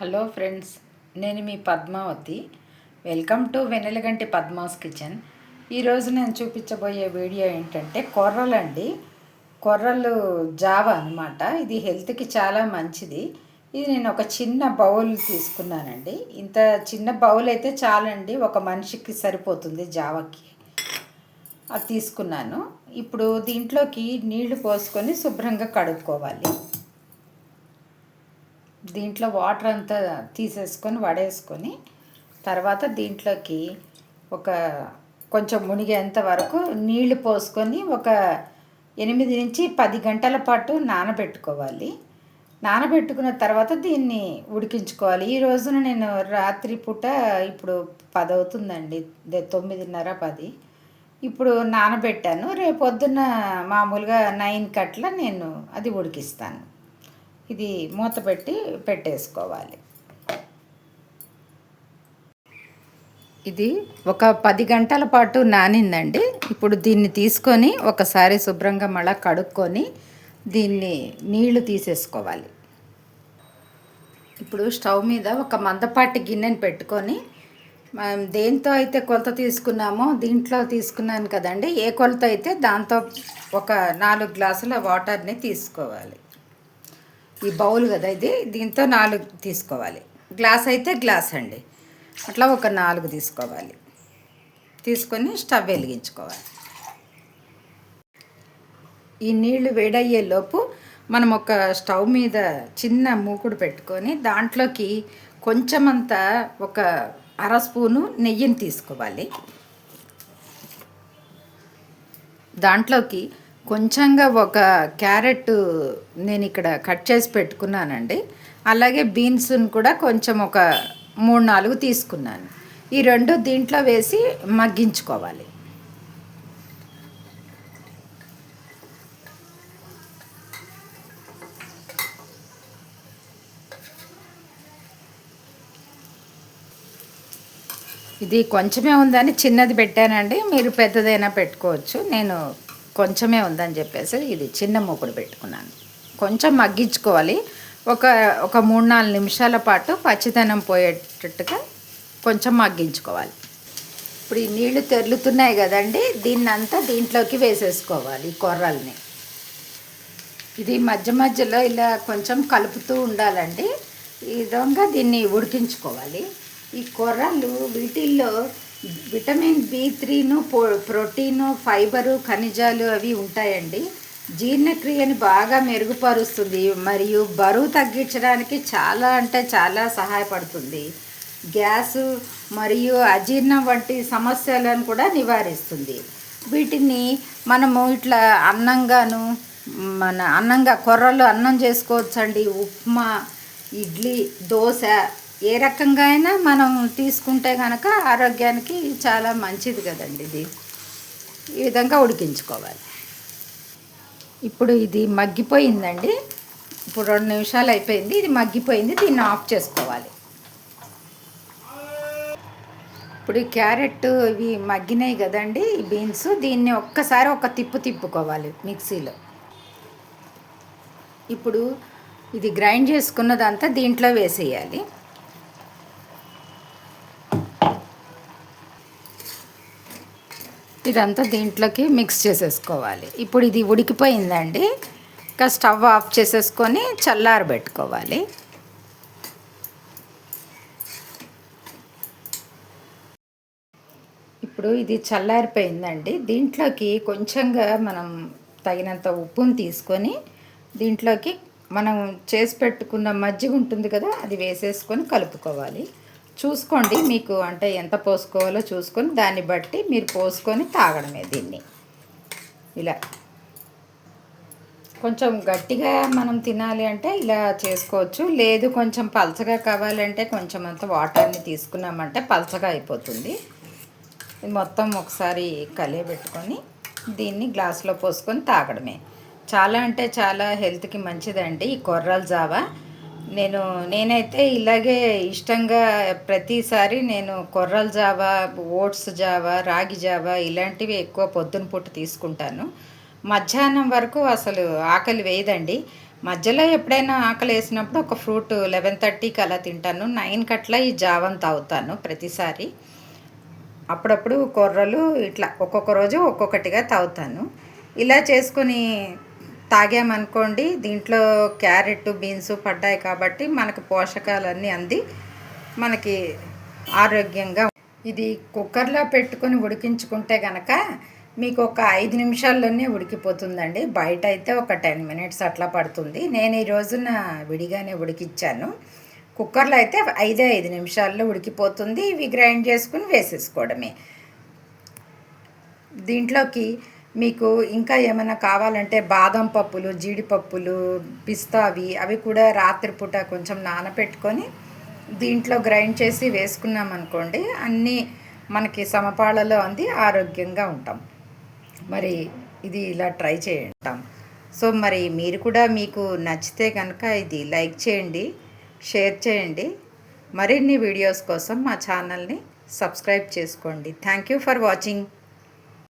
Hello friends నేను మీ Padmavathi. Welcome to Vennelaganti Padma's kitchen. ఈరోజు నేను చూపించబోయే వీడియో ఏంటంటే కొర్రలండి కొర్రలు జావ అనమాట ఇది హెల్త్కి చాలా మంచిది. ఇది నేను ఒక చిన్న బౌల్ తీసుకున్నానండి. ఇంత చిన్న బౌల్ అయితే చాలండి ఒక మనిషికి సరిపోతుంది జావాకి. అది తీసుకున్నాను. ఇప్పుడు దీంట్లోకి నీళ్ళు పోసుకొని శుభ్రంగా కడుక్కోవాలి. దీంట్లో వాటర్ అంతా తీసేసుకొని వడేసుకొని తర్వాత దీంట్లోకి ఒక కొంచెం మునిగేంత వరకు నీళ్ళు పోసుకొని ఒక ఎనిమిది నుంచి పది గంటల పాటు నానబెట్టుకోవాలి. నానబెట్టుకున్న తర్వాత దీన్ని ఉడికించుకోవాలి. ఈ రోజున నేను రాత్రి పూట ఇప్పుడు పది అవుతుందండి తొమ్మిదిన్నర పది. ఇప్పుడు నానబెట్టాను. రేపు పొద్దున్న మామూలుగా నైన్ కట్ల నేను అది ఉడికిస్తాను. ఇది మూత పెట్టి పెట్టేసుకోవాలి. ఇది ఒక పది గంటల పాటు నానిందండి. ఇప్పుడు దీన్ని తీసుకొని ఒకసారి శుభ్రంగా మళ్ళీ కడుక్కొని దీన్ని నీళ్ళు తీసేసుకోవాలి. ఇప్పుడు స్టవ్ మీద ఒక మందపాటి గిన్నెని పెట్టుకొని మనం దేంతో అయితే కొలత తీసుకున్నామో దీంట్లో తీసుకున్నాను కదండి. ఏ కొలత అయితే దాంతో ఒక నాలుగు గ్లాసుల వాటర్ని తీసుకోవాలి. ఈ బౌల్ కదా ఇది? దీంతో నాలుగు తీసుకోవాలి. గ్లాస్ అయితే గ్లాస్ అండి. అట్లా ఒక నాలుగు తీసుకోవాలి. తీసుకొని స్టవ్ వెలిగించుకోవాలి. ఈ నీళ్ళు వేడయ్యే లోపు మనం ఒక స్టవ్ మీద చిన్న మూకుడు పెట్టుకొని దాంట్లోకి కొంచెమంత ఒక అర స్పూను నెయ్యిని తీసుకోవాలి. దాంట్లోకి కొంచెంగా ఒక క్యారెట్ నేను ఇక్కడ కట్ చేసి పెట్టుకున్నానండి. అలాగే బీన్స్ను కూడా కొంచెం ఒక మూడు నాలుగు తీసుకున్నాను. ఈ రెండు దీంట్లో వేసి మగ్గించుకోవాలి. ఇది కొంచెమే ఉందని చిన్నది పెట్టానండి. మీరు పెద్దదైనా పెట్టుకోవచ్చు. నేను కొంచెమే ఉందని చెప్పేసి ఇది చిన్న మూకుడు పెట్టుకున్నాను. కొంచెం మగ్గించుకోవాలి. ఒక ఒక మూడు నాలుగు నిమిషాల పాటు పచ్చిదనం పోయేటట్టుగా కొంచెం మగ్గించుకోవాలి. ఇప్పుడు ఈ నీళ్ళు తెరులుతున్నాయి కదండి దీన్ని అంతా దీంట్లోకి వేసేసుకోవాలి ఈ కొర్రల్ని. ఇది మధ్య మధ్యలో ఇలా కొంచెం కలుపుతూ ఉండాలండి. ఈ విధంగా దీన్ని ఉడికించుకోవాలి. ఈ కొర్రలు వీటిల్లో విటమిన్ బి త్రీను ప్రోటీను ఫైబరు ఖనిజాలు అవి ఉంటాయండి. జీర్ణక్రియని బాగా మెరుగుపరుస్తుంది మరియు బరువు తగ్గించడానికి చాలా అంటే చాలా సహాయపడుతుంది. గ్యాసు మరియు అజీర్ణం వంటి సమస్యలను కూడా నివారిస్తుంది. వీటిని మనము ఇట్లా అన్నంగాను మన అన్నంగా కొర్రలు అన్నం చేసుకోవచ్చండి. ఉప్మా ఇడ్లీ దోశ ఏ రకంగా అయినా మనం తీసుకుంటే కనుక ఆరోగ్యానికి చాలా మంచిది కదండి ఇది. ఈ విధంగా ఉడికించుకోవాలి. ఇప్పుడు ఇది మగ్గిపోయిందండి. ఇప్పుడు రెండు నిమిషాలు అయిపోయింది. ఇది మగ్గిపోయింది. దీన్ని ఆఫ్ చేసుకోవాలి. ఇప్పుడు క్యారెట్ ఇవి మగ్గినాయి కదండి ఈ బీన్స్. దీన్ని ఒక్కసారి ఒక తిప్పు తిప్పుకోవాలి మిక్సీలో. ఇప్పుడు ఇది గ్రైండ్ చేసుకున్నదంతా దీంట్లో వేసేయాలి. ఇదంతా దీంట్లోకి మిక్స్ చేసేసుకోవాలి. ఇప్పుడు ఇది ఉడికిపోయిందండి. ఇంకా స్టవ్ ఆఫ్ చేసేసుకొని చల్లారబెట్టుకోవాలి ఇప్పుడు ఇది చల్లారిపోయిందండి. దీంట్లోకి కొంచెంగా మనం తగినంత ఉప్పుని తీసుకొని దీంట్లోకి మనం చేసి పెట్టుకున్న మజ్జిగ ఉంటుంది కదా అది వేసేసుకొని కలుపుకోవాలి. చూసుకోండి మీకు అంటే ఎంత పోసుకోవాలో చూసుకొని దాన్ని బట్టి మీరు పోసుకొని తాగడమే దీన్ని. ఇలా. కొంచెం గట్టిగా మనం తినాలి అంటే ఇలా చేసుకోవచ్చు. లేదు కొంచెం పలచగా కావాలంటే కొంచెం అంత వాటర్ని తీసుకున్నామంటే పలచగా అయిపోతుంది. మొత్తం ఒకసారి కలియబెట్టుకొని దీన్ని గ్లాస్లో పోసుకొని తాగడమే. చాలా అంటే చాలా హెల్త్కి మంచిదండి ఈ కొర్రల జావా. నేను నేనైతే ఇలాగే ఇష్టంగా ప్రతిసారి నేను కొర్రల జావా ఓట్స్ జావా రాగి జావా ఇలాంటివి ఎక్కువ పొద్దున పూట తీసుకుంటాను. మధ్యాహ్నం వరకు అసలు ఆకలి వేయదండి. మధ్యలో ఎప్పుడైనా ఆకలి వేసినప్పుడు ఒక ఫ్రూట్ లెవెన్ థర్టీకి అలా తింటాను. నైన్కి అట్లా ఈ జావన్ తాగుతాను ప్రతిసారి. అప్పుడప్పుడు కొర్రలు ఇట్లా ఒక్కొక్క రోజు ఒక్కొక్కటిగా తాగుతాను. ఇలా చేసుకొని తాగామనుకోండి దీంట్లో క్యారెట్ బీన్స్ పడ్డాయి కాబట్టి మనకు పోషకాలన్నీ అంది. మనకి ఆరోగ్యంగా ఇది కుక్కర్లో పెట్టుకొని ఉడికించుకుంటే కనుక మీకు ఒక ఐదు నిమిషాల్లోనే ఉడికిపోతుందండి. బయట అయితే ఒక టెన్ మినిట్స్ అట్లా పడుతుంది. నేను ఈ రోజున విడిగానే ఉడికిచ్చాను. కుక్కర్లో అయితే ఐదే ఐదు నిమిషాల్లో ఉడికిపోతుంది. ఇవి గ్రైండ్ చేసుకుని వేసేసుకోవడమే. దీంట్లోకి మీకు ఇంకా ఏమైనా కావాలంటే బాదం పప్పులు జీడిపప్పులు పిస్తావి అవి కూడా రాత్రిపూట కొంచెం నానబెట్టుకొని దీంట్లో గ్రైండ్ చేసి వేసుకున్నాం అనుకోండి అన్నీ మనకి సమపాళలో అంది ఆరోగ్యంగా ఉంటాం. మరి ఇది ఇలా ట్రై చేయంటాం. సో మరి మీరు కూడా మీకు నచ్చితే కనుక ఇది లైక్ చేయండి షేర్ చేయండి. మరిన్ని వీడియోస్ కోసం మా ఛానల్ని సబ్స్క్రైబ్ చేసుకోండి. Thank you for watching.